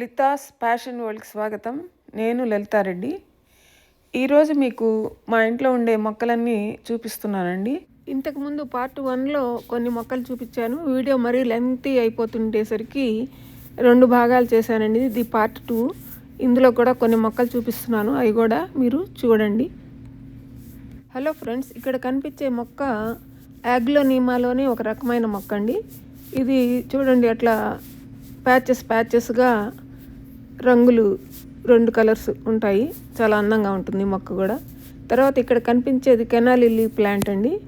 లితాస్ fashion వరల్డ్కి స్వాగతం. నేను లలితారెడ్డి ఈరోజు మీకు మా ఇంట్లో ఉండే మొక్కలన్నీ చూపిస్తున్నానండి. ఇంతకుముందు పార్ట్ వన్లో కొన్ని మొక్కలు చూపించాను. వీడియో మరీ లెంతీ అయిపోతుండేసరికి రెండు భాగాలు చేశానండి. ఇది పార్ట్ టూ. ఇందులో కూడా కొన్ని మొక్కలు చూపిస్తున్నాను. అవి కూడా మీరు చూడండి. హలో ఫ్రెండ్స్ ఇక్కడ కనిపించే మొక్క యాగ్లోనీమాలోనే ఒక రకమైన మొక్క అండి ఇది చూడండి అట్లా ప్యాచెస్ ప్యాచెస్గా రంగులు రెండు కలర్స్ ఉంటాయి. చాలా అందంగా ఉంటుంది మొక్క కూడా. తర్వాత ఇక్కడ కనిపించేది కెనాలిల్లీ ప్లాంట్ అండి.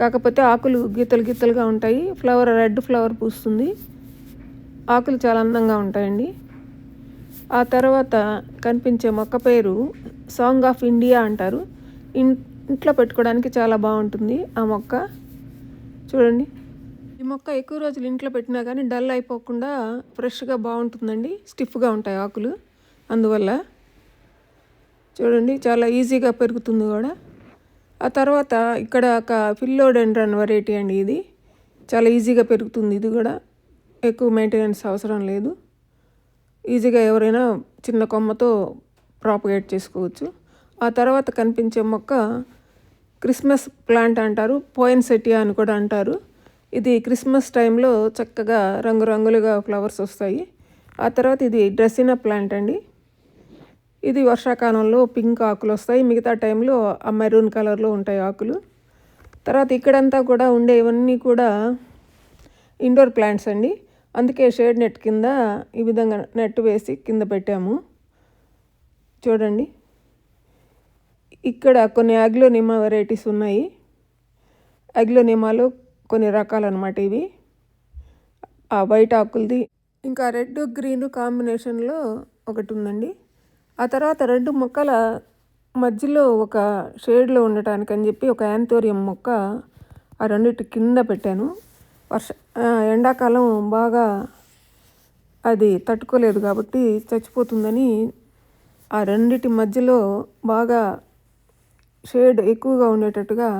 కాకపోతే ఆకులు గీతలు గీతలుగా ఉంటాయి. ఫ్లవర్ రెడ్ ఫ్లవర్ పూస్తుంది. ఆకులు చాలా అందంగా ఉంటాయండి. ఆ తర్వాత కనిపించే మొక్క పేరు సాంగ్ ఆఫ్ ఇండియా అంటారు. ఇంట్లో పెట్టుకోవడానికి చాలా బాగుంటుంది ఆ మొక్క. చూడండి. ఈ మొక్క ఎక్కువ రోజులు ఇంట్లో పెట్టినా కానీ డల్ అయిపోకుండా ఫ్రెష్గా బాగుంటుందండి. స్టిఫ్గా ఉంటాయి ఆకులు. అందువల్ల చూడండి చాలా ఈజీగా పెరుగుతుంది కూడా. ఆ తర్వాత ఇక్కడ ఒక ఫిల్లోడెండ్రన్ వెరైటీ అండి ఇది. చాలా ఈజీగా పెరుగుతుంది ఇది కూడా. ఎక్కువ మెయింటెనెన్స్ అవసరం లేదు. ఈజీగా ఎవరైనా చిన్న కొమ్మతో ప్రాపగేట్ చేసుకోవచ్చు. ఆ తర్వాత కనిపించే మొక్క క్రిస్మస్ ప్లాంట్ అంటారు పోయిన్సెటియా అని కూడా అంటారు. ఇది క్రిస్మస్ టైంలో చక్కగా రంగురంగులుగా ఫ్లవర్స్ వస్తాయి. ఆ తర్వాత ఇది డ్రెస్సినా ప్లాంట్ అండి. ఇది వర్షాకాలంలో పింక్ ఆకులు వస్తాయి. మిగతా టైంలో ఆ మెరూన్ కలర్లో ఉంటాయి ఆకులు. తర్వాత ఇక్కడంతా కూడా ఉండేవన్నీ కూడా ఇండోర్ ప్లాంట్స్ అండి. అందుకే షేడ్ నెట్ కింద ఈ విధంగా నెట్ వేసి కింద పెట్టాము. చూడండి. ఇక్కడ కొన్ని అగ్లోనిమా వెరైటీస్ ఉన్నాయి. అగ్లోనిమాలో కొన్ని రకాలు అనమాట ఇవి. ఆ వైట్ ఆకులది. ఇంకా రెడ్ గ్రీన్ కాంబినేషన్లో ఒకటి ఉందండి ఆ తర్వాత రెండు మొక్కల మధ్యలో ఒక షేడ్లో ఉండటానికి అని చెప్పి ఒక యాంతోరియం మొక్క ఆ రెండిటి కింద పెట్టాను. వర్ష ఎండాకాలం బాగా అది తట్టుకోలేదు కాబట్టి చచ్చిపోతుందని ఆ రెండిటి మధ్యలో బాగా షేడ్ ఎక్కువగా ఉండేటట్టుగా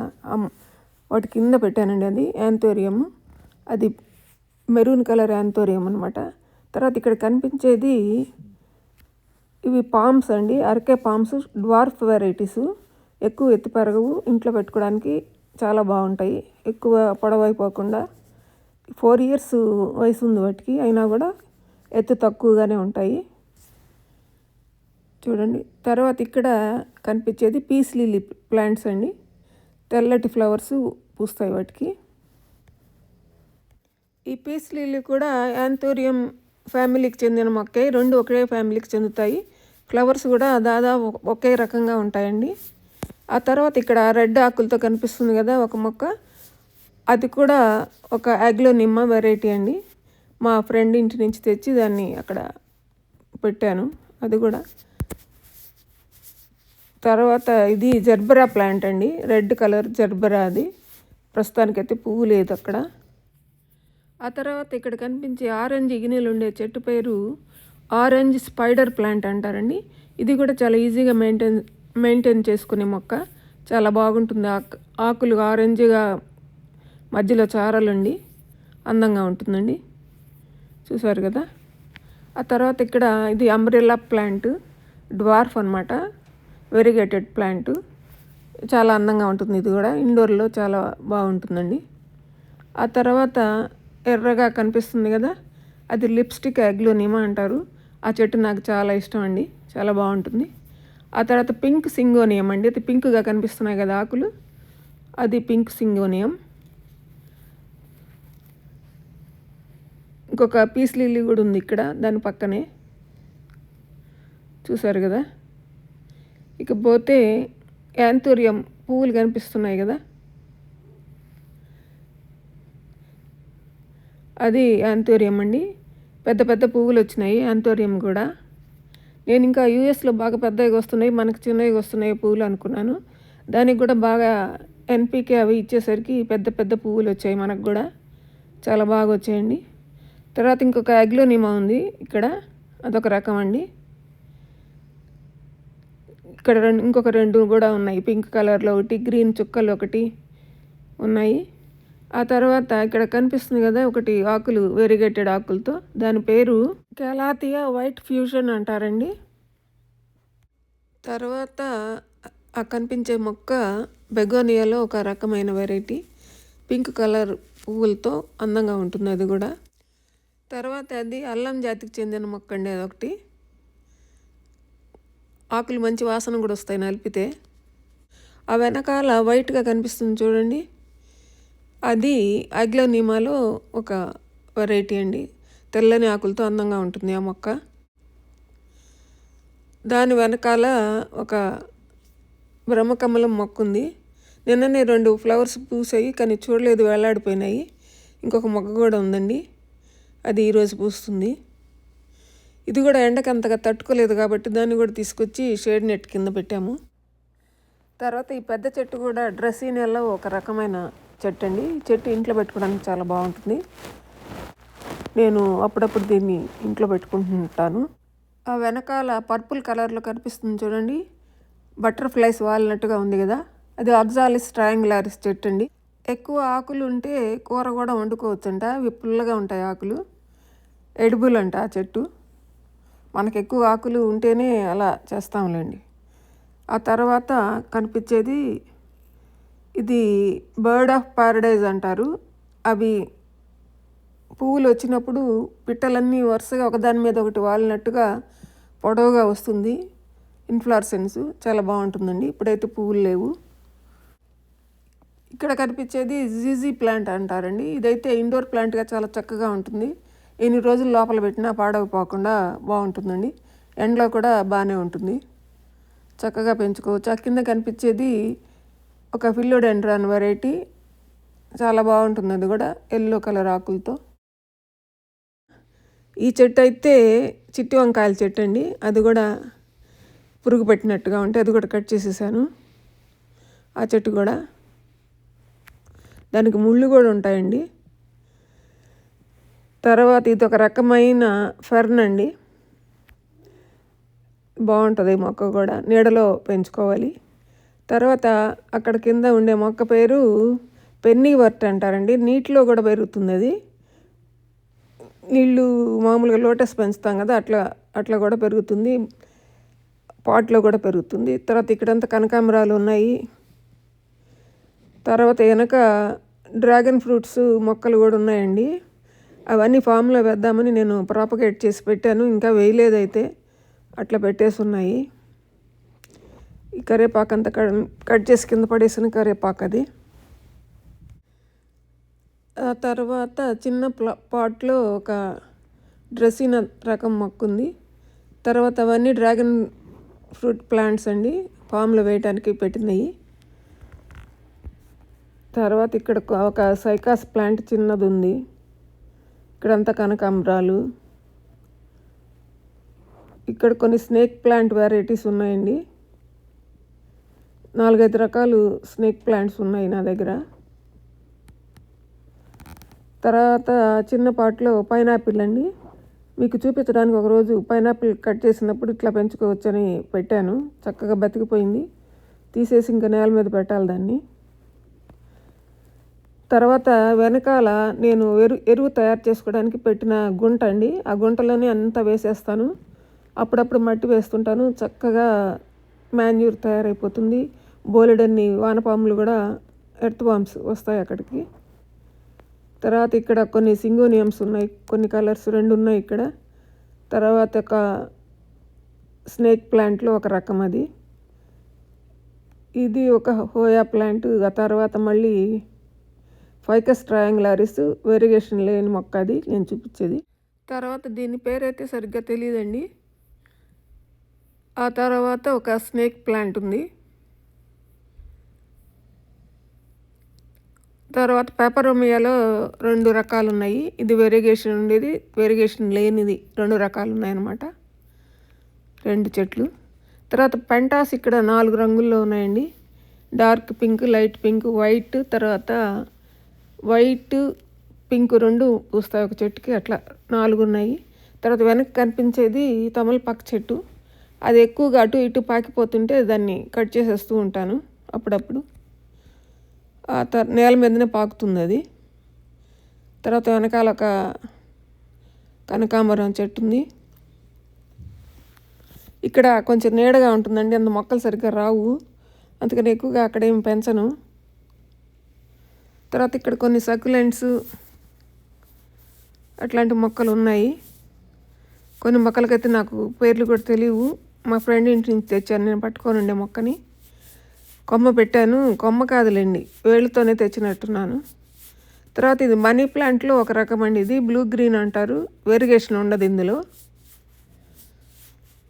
వాటి కింద పెట్టానండి అది యాంతోరియం అది మెరూన్ కలర్ యాంతోరియం అనమాట తర్వాత ఇక్కడ కనిపించేది ఇవి పామ్స్ అండి అరకే పామ్స్ డ్వార్ఫ్ వెరైటీస్. ఎక్కువ ఎత్తు పెరగవు ఇంట్లో పెట్టుకోవడానికి చాలా బాగుంటాయి. ఎక్కువ పొడవైపోకుండా ఫోర్ ఇయర్స్ వయసు ఉంది వాటికి అయినా కూడా ఎత్తు తక్కువగానే ఉంటాయి. చూడండి తర్వాత ఇక్కడ కనిపించేది పీస్ లిల్లీ ప్లాంట్స్ అండి. తెల్లటి ఫ్లవర్స్ పూస్తాయి వాటికి. ఈ పీస్ లీలు కూడా యాంతోరియం ఫ్యామిలీకి చెందిన మొక్కే రెండు ఒకే ఫ్యామిలీకి చెందుతాయి. ఫ్లవర్స్ కూడా దాదాపు ఒకే రకంగా ఉంటాయండి. ఆ తర్వాత ఇక్కడ రెడ్ ఆకులతో కనిపిస్తుంది కదా ఒక మొక్క. అది కూడా ఒక యాగ్లోనిమ్మ వెరైటీ అండి. మా ఫ్రెండ్ ఇంటి నుంచి తెచ్చి దాన్ని అక్కడ పెట్టాను. అది కూడా తర్వాత ఇది జర్బరా ప్లాంట్ అండి. రెడ్ కలర్ జర్బరా అది. ప్రస్తుతానికైతే పువ్వు లేదు అక్కడ. ఆ తర్వాత ఇక్కడ కనిపించే ఆరెంజ్ ఇగినీలు ఉండే చెట్టు పేరు ఆరెంజ్ స్పైడర్ ప్లాంట్ అంటారండి. ఇది కూడా చాలా ఈజీగా మెయింటైన్ మెయింటైన్ చేసుకునే మొక్క. చాలా బాగుంటుంది. ఆకు ఆకులు ఆరెంజ్గా మధ్యలో చారలుండి. అందంగా ఉంటుందండి. చూసారు కదా? ఆ తర్వాత ఇక్కడ ఇది అంబ్రెల్లా ప్లాంట్. డ్వార్ఫ్ అనమాట వెరిగేటెడ్ ప్లాంట్ చాలా అందంగా ఉంటుంది ఇది కూడా. ఇండోర్లో చాలా బాగుంటుందండి. ఆ తర్వాత ఎర్రగా కనిపిస్తుంది కదా అది లిప్స్టిక్ అగ్లోనిమా అంటారు. ఆ చెట్టు నాకు చాలా ఇష్టం అండి. చాలా బాగుంటుంది. ఆ తర్వాత పింక్ సింగోనియం అండి. అది పింక్గా కనిపిస్తున్నాయి కదా ఆకులు. అది పింక్ సింగోనియం. ఇంకొక పీస్ లిల్లీ కూడా ఉంది ఇక్కడ దాని పక్కనే. చూసారు కదా? ఇకపోతే యాంతోరియం పువ్వులు కనిపిస్తున్నాయి కదా? అది యాంతోరియం అండి. పెద్ద పెద్ద పువ్వులు వచ్చినాయి యాంతోరియం కూడా. నేను ఇంకా యూఎస్లో బాగా పెద్దవి వస్తున్నాయి మనకు చిన్నవి వస్తున్నాయి పువ్వులు అనుకున్నాను. దానికి కూడా బాగా ఎన్పికే అవి ఇచ్చేసరికి పెద్ద పెద్ద పువ్వులు వచ్చాయి మనకు కూడా. చాలా బాగా వచ్చాయండి. తర్వాత ఇంకొక అగ్లోనిమా ఉంది ఇక్కడ అదొక రకం అండి. ఇక్కడ రెండు ఇంకొక రెండు కూడా ఉన్నాయి. పింక్ కలర్లో ఒకటి గ్రీన్ చుక్కలు ఒకటి ఉన్నాయి. ఆ తర్వాత ఇక్కడ కనిపిస్తుంది కదా ఒకటి ఆకులు వెరిగేటెడ్ ఆకులతో. దాని పేరు కెలాతియా వైట్ ఫ్యూజన్ అంటారండి. తర్వాత ఆ కనిపించే మొక్క బెగోనియాలో ఒక రకమైన వెరైటీ. పింక్ కలర్ పువ్వులతో అందంగా ఉంటుంది అది కూడా. తర్వాత అది అల్లం జాతికి చెందిన మొక్క అండి అదొకటి. ఆకులు మంచి వాసన కూడా వస్తాయి నలిపితే. ఆ వెనకాల వైట్గా కనిపిస్తుంది చూడండి. అది అగ్లోనిమాలో ఒక వెరైటీ అండి. తెల్లని ఆకులతో అందంగా ఉంటుంది ఆ మొక్క. దాని వెనకాల ఒక బ్రహ్మకమలం మొక్క ఉంది. నిన్ననే రెండు ఫ్లవర్స్ పూసాయి కానీ చూడలేదు వేలాడిపోయినాయి. ఇంకొక మొక్క కూడా ఉందండి. అది ఈరోజు పూస్తుంది. ఇది కూడా ఎండకి అంతగా తట్టుకోలేదు కాబట్టి దాన్ని కూడా తీసుకొచ్చి షేడ్ నెట్ కింద పెట్టాము. తర్వాత ఈ పెద్ద చెట్టు కూడా డ్రెస్సీనెల్లో ఒక రకమైన చెట్టు అండి. ఈ చెట్టు ఇంట్లో పెట్టుకోవడానికి చాలా బాగుంటుంది. నేను అప్పుడప్పుడు దీన్ని ఇంట్లో పెట్టుకుంటుంటాను. ఆ వెనకాల పర్పుల్ కలర్లో కనిపిస్తుంది చూడండి. బటర్ఫ్లైస్ వాలినట్టుగా ఉంది కదా. అది అగ్జాలిస్ ట్రయాంగులారిస్ చెట్టు అండి. ఎక్కువ ఆకులు ఉంటే కూర కూడా వండుకోవచ్చంట. అవి పుల్లగా ఉంటాయి ఆకులు. ఎడిబుల్ అంట ఆ చెట్టు. మనకు ఎక్కువ ఆకులు ఉంటేనే అలా చేస్తాంలేండి. ఆ తర్వాత కనిపించేది ఇది బర్డ్ ఆఫ్ పారడైజ్ అంటారు. అవి పువ్వులు వచ్చినప్పుడు పిట్టలన్నీ వరుసగా ఒకదాని మీద ఒకటి వాలినట్టుగా పొడవుగా వస్తుంది. ఇన్ఫ్లార్సెన్స్ చాలా బాగుంటుందండి. ఇప్పుడైతే పువ్వులు లేవు. ఇక్కడ కనిపించేది జీజీ ప్లాంట్ అంటారండి. ఇదైతే ఇండోర్ ప్లాంట్గా చాలా చక్కగా ఉంటుంది. ఎన్ని రోజులు లోపల పెట్టినా పాడవపోకుండా బాగుంటుందండి. ఎండలో కూడా బాగానే ఉంటుంది. చక్కగా పెంచుకోవచ్చు. ఆ కింద కనిపించేది ఒక ఫిల్లోడెండ్రాన్ వెరైటీ. చాలా బాగుంటుంది అది కూడా ఎల్లో కలర్ ఆకులతో. ఈ చెట్టు అయితే చిట్టి వంకాయల చెట్టు అండి. అది కూడా పురుగు పెట్టినట్టుగా ఉంటే అది కూడా కట్ చేసేసాను. ఆ చెట్టు కూడా. దానికి ముళ్ళు కూడా ఉంటాయండి. తర్వాత ఇది ఒక రకమైన ఫెర్న్ అండి. బాగుంటుంది ఈ మొక్క కూడా. నీడలో పెంచుకోవాలి. తర్వాత అక్కడ కింద ఉండే మొక్క పేరు పెన్నీ వర్ట్ అంటారండి. నీటిలో కూడా పెరుగుతుంది అది. నీళ్ళు మామూలుగా లోటస్ పెంచుతాం కదా అట్లా అట్లా కూడా పెరుగుతుంది. పాట్లో కూడా పెరుగుతుంది. తర్వాత ఇక్కడంతా కనకాంబరాలు ఉన్నాయి. తర్వాత వెనక డ్రాగన్ ఫ్రూట్స్ మొక్కలు కూడా ఉన్నాయండి. అవన్నీ ఫామ్లో వేద్దామని నేను ప్రాపగేట్ చేసి పెట్టాను. ఇంకా వేయలేదైతే అట్లా పెట్టేసి ఉన్నాయి ఈ కరేపాకు అంతా కట్ చేసి కింద పడేసిన కరేపాకు అది. ఆ తర్వాత చిన్న ప్లా పాట్లో ఒక డ్రెస్సిన రకం మొక్కుంది. తర్వాత అవన్నీ డ్రాగన్ ఫ్రూట్ ప్లాంట్స్ అండి ఫామ్లో వేయడానికి పెట్టినవి తర్వాత ఇక్కడ ఒక సైకాస్ ప్లాంట్ చిన్నది ఉంది ఇక్కడంతా కనకాంబరాలు. ఇక్కడ కొన్ని స్నేక్ ప్లాంట్ వెరైటీస్ ఉన్నాయండి. నాలుగైదు రకాలు స్నేక్ ప్లాంట్స్ ఉన్నాయి నా దగ్గర. తర్వాత చిన్న పాట్లో పైనాపిల్ అండి. మీకు చూపించడానికి ఒకరోజు పైనాపిల్ కట్ చేసినప్పుడు ఇట్లా పెంచుకోవచ్చని పెట్టాను. చక్కగా బతికిపోయింది. తీసేసి ఇంకా నేల మీద పెట్టాలి దాన్ని. తర్వాత వెనకాల నేను ఎరు ఎరువు తయారు చేసుకోవడానికి పెట్టిన గుంట అండి. ఆ గుంటలోనే అంతా వేసేస్తాను. అప్పుడప్పుడు మట్టి వేస్తుంటాను. చక్కగా మాన్యూర్ తయారైపోతుంది. బోలెడన్ని వానపాములు కూడా ఎర్త్ బాంబ్స్ వస్తాయి అక్కడికి. తర్వాత ఇక్కడ కొన్ని సింగోనియమ్స్ ఉన్నాయి. కొన్ని కలర్స్ రెండు ఉన్నాయి ఇక్కడ. తర్వాత ఒక స్నేక్ ప్లాంట్లో ఒక రకం అది. ఇది ఒక హోయా ప్లాంట్. ఆ తర్వాత మళ్ళీ ఫైకస్ ట్రయాంగులారిస్ వెరిగేషన్ లేని మొక్క అది నేను చూపించేది. తర్వాత దీని పేరైతే సరిగ్గా తెలియదండి ఆ తర్వాత ఒక స్నేక్ ప్లాంట్ ఉంది. తర్వాత పేపరోమియాలో రెండు రకాలు ఉన్నాయి ఇది వెరిగేషన్ ఉండేది వెరిగేషన్ లేనిది రెండు రకాలు ఉన్నాయన్నమాట రెండు చెట్లు. తర్వాత పెంటాస్ ఇక్కడ నాలుగు రంగుల్లో ఉన్నాయండి. Dark pink light pink white తర్వాత వైట్ పింక్ రెండు పూస్తాయి ఒక చెట్టుకి అట్లా నాలుగు ఉన్నాయి. తర్వాత వెనక్కి కనిపించేది తమలపాకు చెట్టు. అది ఎక్కువగా అటు ఇటు పాకిపోతుంటే దాన్ని కట్ చేసేస్తూ ఉంటాను అప్పుడప్పుడు. ఆ తర్ నేల మీదనే పాకుతుంది అది. తర్వాత వెనకాల ఒక కనకాంబరం చెట్టు ఉంది. ఇక్కడ కొంచెం నీడగా ఉంటుందండి అంత మొక్కలు సరిగ్గా రావు. అందుకని ఎక్కువగా అక్కడేం పెంచను. తర్వాత ఇక్కడ కొన్ని సక్యులెంట్స్ అట్లాంటి మొక్కలు ఉన్నాయి. కొన్ని మొక్కలకైతే నాకు పేర్లు కూడా తెలియవు. మా ఫ్రెండ్ ఇంటి నుంచి తెచ్చాను. నేను పట్టుకొని ఉండే మొక్కని కొమ్మ పెట్టాను. కొమ్మ కాదులేండి వేళ్ళతోనే తెచ్చినట్టున్నాను. తర్వాత ఇది మనీ ప్లాంట్లో ఒక రకం అండి. ఇది బ్లూ గ్రీన్ అంటారు. వెరిగేషన్ ఉండదు ఇందులో.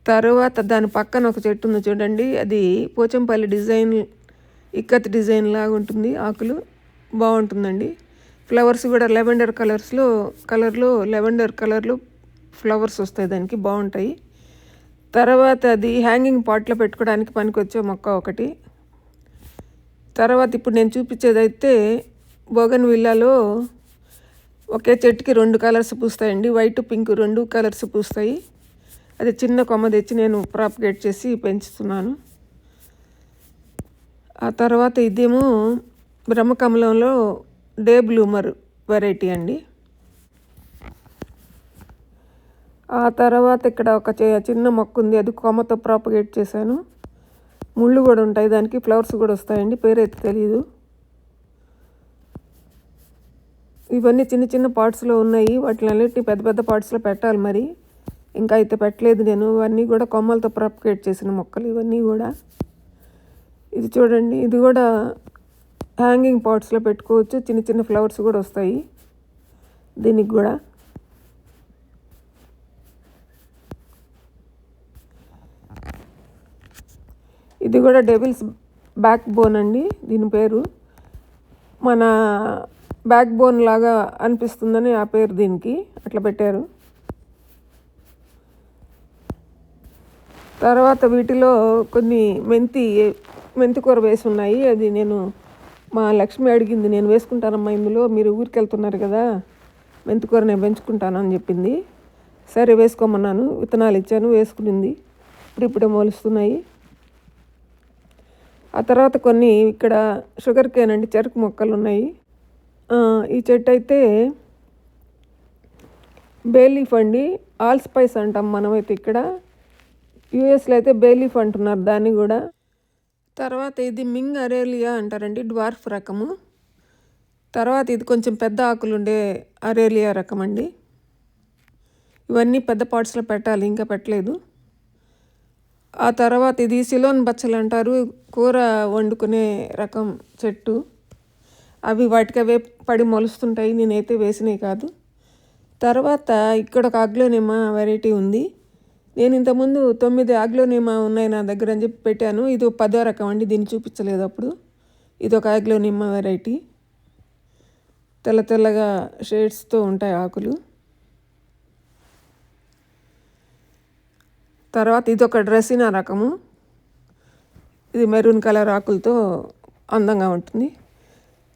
తర్వాత దాని పక్కన ఒక చెట్టు ఉంది చూడండి. అది పోచంపల్లి డిజైన్ ఇక్కత్ డిజైన్ లాగా ఉంటుంది ఆకులు. బాగుంటుందండి. ఫ్లవర్స్ కూడా లెవెండర్ కలర్స్లో కలర్లో లెవెండర్ కలర్లో ఫ్లవర్స్ వస్తాయి దానికి బాగుంటాయి. తర్వాత అది హ్యాంగింగ్ పాట్లో పెట్టుకోవడానికి పనికొచ్చే మొక్క ఒకటి. తర్వాత ఇప్పుడు నేను చూపించేదైతే బోగన్ విల్లాలో ఒకే చెట్టుకి రెండు కలర్స్ పూస్తాయండి. వైట్ పింక్ రెండు కలర్స్ పూస్తాయి. అది చిన్న కొమ్మ తెచ్చి నేను ప్రాపగేట్ చేసి పెంచుతున్నాను. ఆ తర్వాత ఇదేమో బ్రహ్మకమలంలో డే బ్లూమర్ వెరైటీ అండి. ఆ తర్వాత ఇక్కడ ఒక చిన్న మొక్క ఉంది. అది కొమ్మతో ప్రాపగేట్ చేశాను. ముళ్ళు కూడా ఉంటాయి. దానికి ఫ్లవర్స్ కూడా వస్తాయండి. పేరైతే తెలియదు ఇవన్నీ చిన్న చిన్న పార్ట్స్లో ఉన్నాయి. వాటిని అన్నిటిని పెద్ద పెద్ద పార్ట్స్లో పెట్టాలి మరి. ఇంకా అయితే పెట్టలేదు నేను. ఇవన్నీ కూడా కొమ్మలతో ప్రాపగేట్ చేసిన మొక్కలు. ఇవన్నీ కూడా. ఇది చూడండి. ఇది కూడా హ్యాంగింగ్ పాట్స్లో పెట్టుకోవచ్చు. చిన్న చిన్న ఫ్లవర్స్ కూడా వస్తాయి. దీనికి కూడా. ఇది కూడా డెవిల్స్ బ్యాక్ బోన్ అండి. దీని పేరు. మన బ్యాక్ బోన్ లాగా అనిపిస్తుందని ఆ పేరు దీనికి. అట్లా పెట్టారు. తర్వాత వీటిలో కొన్ని మెంతి మెంతి కూర వేసి ఉన్నాయి. అది నేను మా లక్ష్మి అడిగింది నేను వేసుకుంటానమ్మా ఇందులో మీరు ఊరికి వెళ్తున్నారు కదా మెంతికూర నేను పెంచుకుంటాను అని చెప్పింది. సరే వేసుకోమన్నాను విత్తనాలు ఇచ్చాను వేసుకునింది. ఇప్పుడు ఇప్పుడే మొలుస్తున్నాయి. ఆ తర్వాత కొన్ని ఇక్కడ షుగర్ కేన్ అండి చెరుకు మొక్కలు ఉన్నాయి. ఈ చెట్టు అయితే బేలీఫ్ అండి ఆల్ స్పైస్ అంటాం మనమైతే ఇక్కడ. యూఎస్లో అయితే బేలీఫ్ అంటున్నారు దాన్ని కూడా. తర్వాత ఇది మింగ్ అరేలియా అంటారండి డ్వార్ఫ్ రకము. తర్వాత ఇది కొంచెం పెద్ద ఆకులుండే అరేలియా రకం అండి ఇవన్నీ పెద్ద పాట్స్లో పెట్టాలి ఇంకా పెట్టలేదు. ఆ తర్వాత ఇది సిలోన్ బచ్చలు అంటారు కూర వండుకునే రకం చెట్టు. అవి వాటికి అవే పడి మొలుస్తుంటాయి నేనైతే వేసినవి కాదు. తర్వాత ఇక్కడ ఒక అగ్లోనేమా వెరైటీ ఉంది. నేను ఇంతకుముందు తొమ్మిది ఆగ్లోనిమా ఉన్నాయి నా దగ్గర అని చెప్పి పెట్టాను. ఇది పదో రకం అండి. దీన్ని చూపించలేదు అప్పుడు. ఇది ఒక ఆగ్లోనిమా వెరైటీ తెల్ల తెల్లగా షేడ్స్తో ఉంటాయి ఆకులు. తర్వాత ఇది ఒక డ్రెస్సినా రకము. ఇది మెరూన్ కలర్ ఆకులతో అందంగా ఉంటుంది.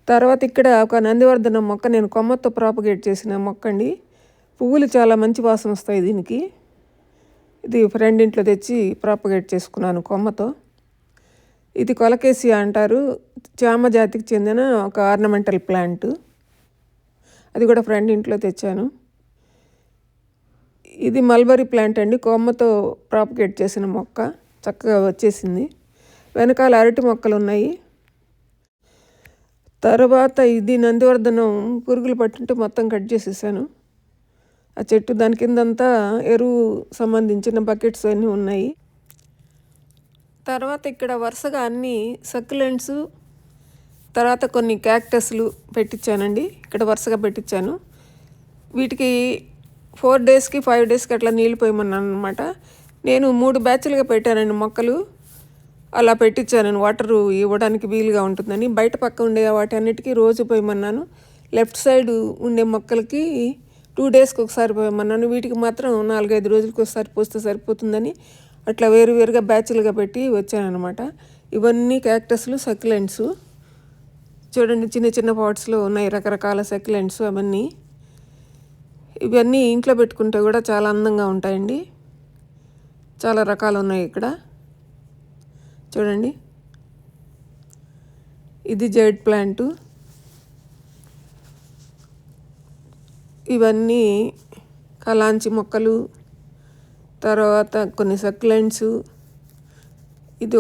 తర్వాత ఇక్కడ ఒక నందివర్ధనం మొక్క నేను కొమ్మతో ప్రాపగేట్ చేసిన మొక్క అండి పువ్వులు చాలా మంచి వాసన వస్తాయి దీనికి. ఇది ఫ్రెండ్ ఇంట్లో తెచ్చి ప్రాపగేట్ చేసుకున్నాను కొమ్మతో. ఇది కొలకేసి అంటారు. చామ జాతికి చెందిన ఒక ఆర్నమెంటల్ ప్లాంట్ అది కూడా ఫ్రెండ్ ఇంట్లో తెచ్చాను. ఇది మల్బరీ ప్లాంట్ అండి. కొమ్మతో ప్రాపగేట్ చేసిన మొక్క. చక్కగా వచ్చేసింది. వెనకాల అరటి మొక్కలు ఉన్నాయి. తర్వాత ఇది నందివర్ధనం పురుగులు పట్టుంటే మొత్తం కట్ చేసేసాను. ఆ చెట్టు దాని కిందంతా ఎరువు సంబంధించిన బకెట్స్ అన్నీ ఉన్నాయి. తర్వాత ఇక్కడ వరుసగా అన్ని సక్యులెంట్స్ తర్వాత కొన్ని క్యాక్టస్లు పెట్టించానండి. ఇక్కడ వరుసగా పెట్టించాను. వీటికి ఫోర్ డేస్కి ఫైవ్ డేస్కి అట్లా నీళ్ళు పోయమన్నాను అనమాట నేను మూడు బ్యాచ్లుగా పెట్టానండి మొక్కలు. అలా పెట్టించాను. వాటరు ఇవ్వడానికి వీలుగా ఉంటుందని. బయట పక్క ఉండే వాటి అన్నిటికీ రోజు పోయమన్నాను. లెఫ్ట్ సైడ్ ఉండే మొక్కలకి టూ డేస్కి ఒకసారి పోయమన్నాను వీటికి మాత్రం నాలుగైదు రోజులకి ఒకసారి పోస్తే సరిపోతుందని అట్లా వేరు వేరుగా బ్యాచ్లుగా పెట్టి వచ్చానమాట ఇవన్నీ క్యాక్టస్లు సక్యులెంట్స్ చూడండి చిన్న చిన్న పాట్స్లో ఉన్నాయి రకరకాల సక్యులెంట్స్ అవన్నీ. ఇవన్నీ ఇంట్లో పెట్టుకుంటే కూడా చాలా అందంగా ఉంటాయండి. చాలా రకాలు ఉన్నాయి ఇక్కడ. చూడండి. ఇది జెడ్ ప్లాంటు. ఇవన్నీ కలాంచి మొక్కలు తర్వాత కొన్ని సక్లెంట్స్. ఇది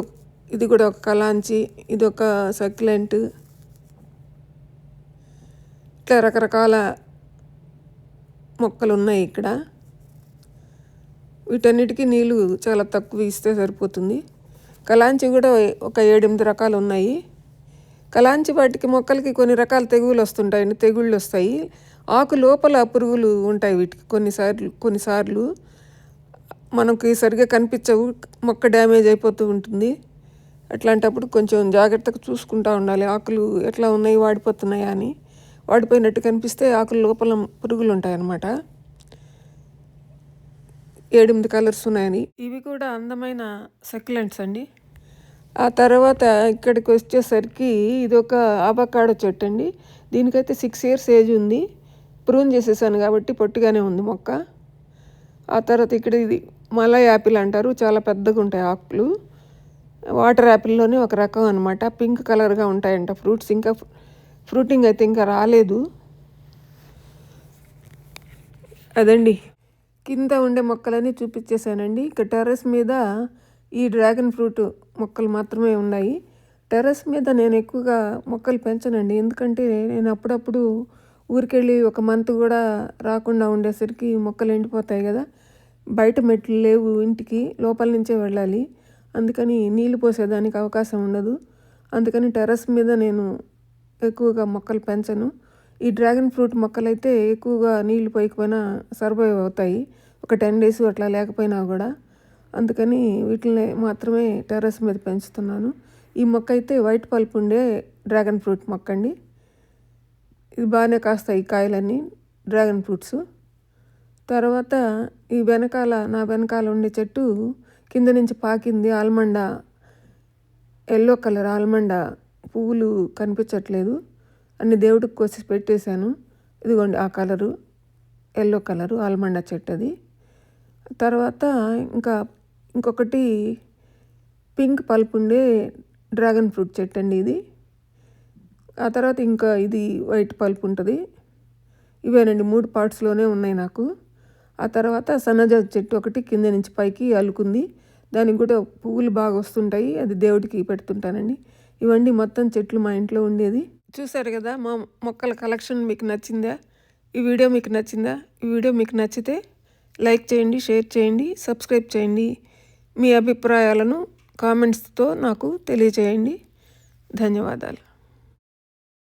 ఇది కూడా ఒక కలాంచి ఇది ఒక సక్లెంట్. ఇట్లా రకరకాల మొక్కలు ఉన్నాయి ఇక్కడ. వీటన్నిటికీ నీళ్ళు చాలా తక్కువ ఇస్తే సరిపోతుంది. కలాంచి కూడా ఒక ఏడెనిమిది రకాలు ఉన్నాయి. కలాంచి వాటికి మొక్కలకి కొన్ని రకాల తెగులు వస్తుంటాయండి. తెగుళ్ళు వస్తాయి. ఆకు లోపల పురుగులు ఉంటాయి వీటికి. కొన్నిసార్లు కొన్నిసార్లు మనకి సరిగ్గా కనిపించవు మొక్క డ్యామేజ్ అయిపోతూ ఉంటుంది. అట్లాంటప్పుడు కొంచెం జాగ్రత్తగా చూసుకుంటూ ఉండాలి. ఆకులు ఎట్లా ఉన్నాయి వాడిపోతున్నాయా అని. వాడిపోయినట్టు కనిపిస్తే ఆకుల లోపల పురుగులు ఉంటాయన్నమాట. ఏడెనిమిది కలర్స్ ఉన్నాయని. ఇవి కూడా అందమైన సక్యులెంట్స్ అండి. ఆ తర్వాత ఇక్కడికి వచ్చేసరికి ఇది ఒక ఆవకాడో చెట్టు అండి. దీనికైతే సిక్స్ ఇయర్స్ ఏజ్ ఉంది. ప్రూన్ చేసేసాను కాబట్టి పొట్టిగానే ఉంది మొక్క. ఆ తర్వాత ఇక్కడ ఇది మలై యాపిల్ అంటారు చాలా పెద్దగా ఉంటాయి ఆకులు. వాటర్ యాపిల్లోనే ఒక రకం అనమాట పింక్ కలర్గా ఉంటాయంట ఫ్రూట్స్. ఇంకా ఫ్రూటింగ్ అయితే ఇంకా రాలేదు. అదండి. కింద ఉండే మొక్కలన్నీ చూపించేశానండి. ఇక టెర్రస్ మీద ఈ డ్రాగన్ ఫ్రూట్ మొక్కలు మాత్రమే ఉన్నాయి. టెర్రస్ మీద నేను ఎక్కువగా మొక్కలు పెంచనండి. ఎందుకంటే నేను అప్పుడప్పుడు ఊరికెళ్ళి ఒక మంత్ కూడా రాకుండా ఉండేసరికి మొక్కలు ఎండిపోతాయి కదా. బయట మెట్లు లేవు ఇంటికి లోపల నుంచే వెళ్ళాలి. అందుకని నీళ్ళు పోసేదానికి అవకాశం ఉండదు. అందుకని టెర్రస్ మీద నేను ఎక్కువగా మొక్కలు పెంచను. ఈ డ్రాగన్ ఫ్రూట్ మొక్కలైతే ఎక్కువగా నీళ్ళు పోయకపోయినా సర్వైవ్ అవుతాయి. ఒక టెన్ డేస్ అట్లా లేకపోయినా కూడా. అందుకని వీటిని మాత్రమే టెర్రస్ మీద పెంచుతున్నాను. ఈ మొక్క అయితే వైట్ పల్ప్ ఉండే డ్రాగన్ ఫ్రూట్ మొక్క అండి ఇది బాగానే కాస్తాయి కాయలన్నీ డ్రాగన్ ఫ్రూట్స్. తర్వాత ఈ వెనకాల నా వెనకాల ఉండే చెట్టు కింద నుంచి పాకింది ఆల్మండ ఎల్లో కలర్ ఆల్మండ. పువ్వులు కనిపించట్లేదు. అన్ని దేవుడికి కోసి పెట్టేశాను. ఇదిగోండి ఆ కలరు ఎల్లో కలరు ఆల్మండ చెట్టు అది తర్వాత ఇంకా ఇంకొకటి పింక్ పల్ప్ ఉండే డ్రాగన్ ఫ్రూట్ చెట్టు అండి ఇది. ఆ తర్వాత ఇంకా ఇది వైట్ పల్ప్ ఉంటుంది. ఇవేనండి మూడు పార్ట్స్లోనే ఉన్నాయి నాకు. ఆ తర్వాత సన్నజ చెట్టు ఒకటి కింద నుంచి పైకి అల్లుకుంది. దానికి కూడా పువ్వులు బాగా వస్తుంటాయి. అది దేవుడికి పెడుతుంటానండి. ఇవన్నీ మొత్తం చెట్లు మా ఇంట్లో ఉండేది. చూసారు కదా మా మొక్కల కలెక్షన్ మీకు నచ్చిందా? ఈ వీడియో మీకు నచ్చిందా? ఈ వీడియో మీకు నచ్చితే లైక్ చేయండి షేర్ చేయండి సబ్స్క్రైబ్ చేయండి. మీ అభిప్రాయాలను కామెంట్స్తో నాకు తెలియచేయండి. ధన్యవాదాలు.